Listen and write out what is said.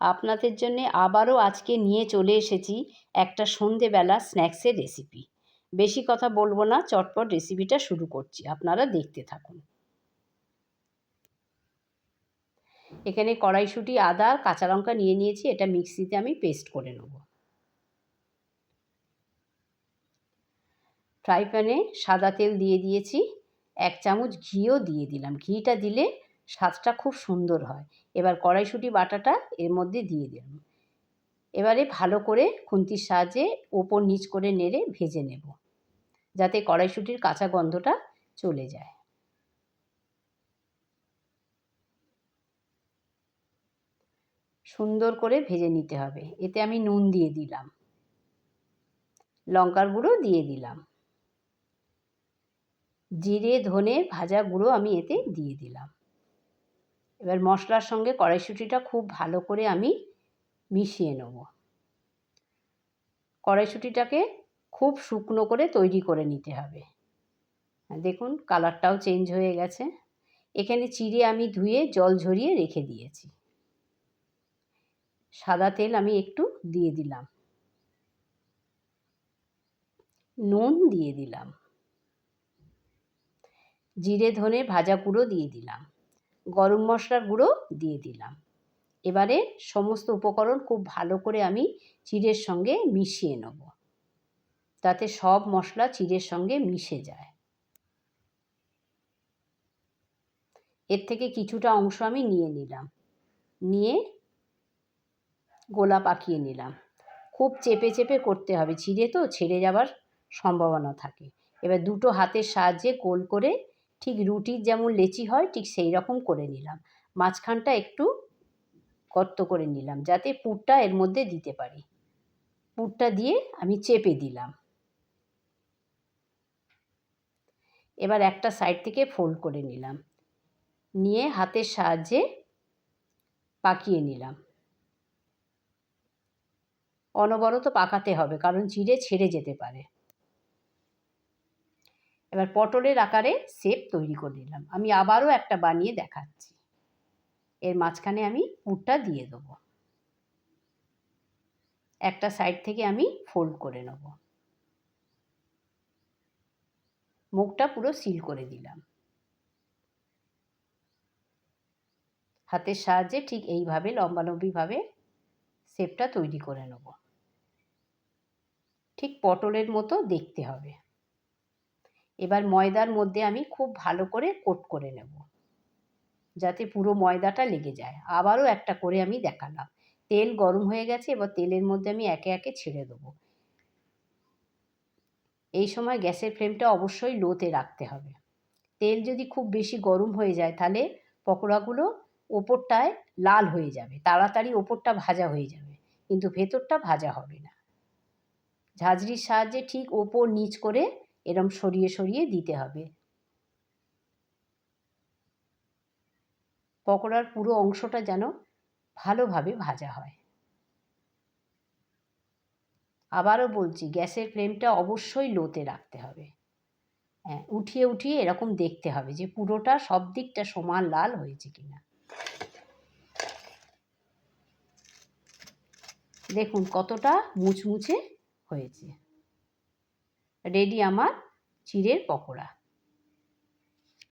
আপনাদের জন্যে আবারও আজকে নিয়ে চলে এসেছি একটা সন্ধেবেলা স্ন্যাক্সের রেসিপি বেশি কথা বলব না, চটপট রেসিপিটা শুরু করছি, আপনারা দেখতে থাকুন। এখানে কড়াইশুঁটি, আদা কাঁচা লঙ্কা নিয়ে নিয়েছি, এটা মিক্সিতে আমি পেস্ট করে নেব। ফ্রাই প্যানে সাদা তেল দিয়ে দিয়েছি, এক চামচ ঘিও দিয়ে দিলাম। ঘিটা দিলে স্বাদটা খুব সুন্দর হয়। এবার কড়াইশুঁটি বাটাটা এর মধ্যে দিয়ে দিলাম। এবারে ভালো করে খুন্তির সাহায্যে ওপর নিচ করে নেড়ে ভেজে নেব, যাতে কড়াইশুঁটির কাঁচা গন্ধটা চলে যায়। সুন্দর করে ভেজে নিতে হবে। এতে আমি নুন দিয়ে দিলাম। লঙ্কার গুঁড়ো দিয়ে দিলাম। জিরে, ধনে ভাজা গুঁড়ো আমি এতে দিয়ে দিলাম। এবার মশলার সঙ্গে কড়াইশুঁটিটা খুব ভালো করে আমি মিশিয়ে নেব। কড়াইশুঁটিটাকে খুব শুকনো করে তৈরি করে নিতে হবে। দেখুন কালারটাও চেঞ্জ হয়ে গেছে। এখানে চিড়ে আমি ধুয়ে জল ঝরিয়ে রেখে দিয়েছি। সাদা তেল আমি একটু দিয়ে দিলাম। নুন দিয়ে দিলাম। জিরে, ধনে, ভাজা গুঁড়ো দিয়ে দিলাম। গরম মশলার গুঁড়ো দিয়ে দিলাম। এবারে সমস্ত উপকরণ খুব ভালো করে আমি চিড়ের সঙ্গে মিশিয়ে নেব। তাতে সব মশলা চিড়ের সঙ্গে মিশে যায়। এর থেকে কিছুটা অংশ আমি নিয়ে নিলাম। নিয়ে গোলা পাকিয়ে নিলাম। খুব চেপে চেপে করতে হবে। চিড়ে তো ছেড়ে যাবার সম্ভাবনা থাকে। এবার দুটো হাতের সাহায্যে গোল করে ঠিক রুটির যেমন লেচি হয়, ঠিক সেই রকম করে নিলাম। মাঝখানটা একটু গর্ত করে নিলাম যাতে পুরটা এর মধ্যে দিতে পারি। পুরটা দিয়ে আমি চেপে দিলাম। এবার একটা সাইড থেকে ফোল্ড করে নিলাম। নিয়ে হাতের সাহায্যে পাকিয়ে নিলাম। অনবরত পাকাতে হবে, কারণ চিড়ে ছেড়ে যেতে পারে। এবার পটলের আকারে শেপ তৈরি করে নিলাম। আমি আবারও একটা বানিয়ে দেখাচ্ছি। এর মাঝখানে আমি পুরটা দিয়ে দেবো। একটা সাইড থেকে আমি ফোল্ড করে নেব। মুখটা পুরো সিল করে দিলাম। হাতের সাহায্যে ঠিক এইভাবে, লম্বালম্বিভাবে শেপটা তৈরি করে নেব। ঠিক পটলের মতো দেখতে হবে। এবার ময়দার মধ্যে আমি খুব ভালো করে কোট করে নেব। যাতে পুরো ময়দাটা লেগে যায়। আবারও একটা করে আমি দেখালাম। তেল গরম হয়ে গেছে, এবার তেলের মধ্যে আমি একে একে ছেড়ে দেবো। এই সময় গ্যাসের ফ্লেমটা অবশ্যই লোতে রাখতে হবে। তেল যদি খুব বেশি গরম হয়ে যায়, তাহলে পকোড়াগুলো ওপরটায় লাল হয়ে যাবে। তাড়াতাড়ি ওপরটা ভাজা হয়ে যাবে। কিন্তু ভেতরটা ভাজা হবে না। ঝাঁঝরির সাহায্যে ঠিক ওপর নিচ করে এরম সরিয়ে সরিয়ে দিতে হবে। পকোড়ার পুরো অংশটা যেন ভালোভাবে ভাজা হয়। আবারও বলছি, গ্যাসের ফ্লেমটা অবশ্যই লোতে রাখতে হবে। হ্যাঁ উঠিয়ে উঠিয়ে এরকম দেখতে হবে যে পুরোটা সব দিকটা সমান লাল হয়েছে কিনা। দেখুন কতটা মুচমুচে হয়েছে। রেডি আমার চিড়ের পকোড়া।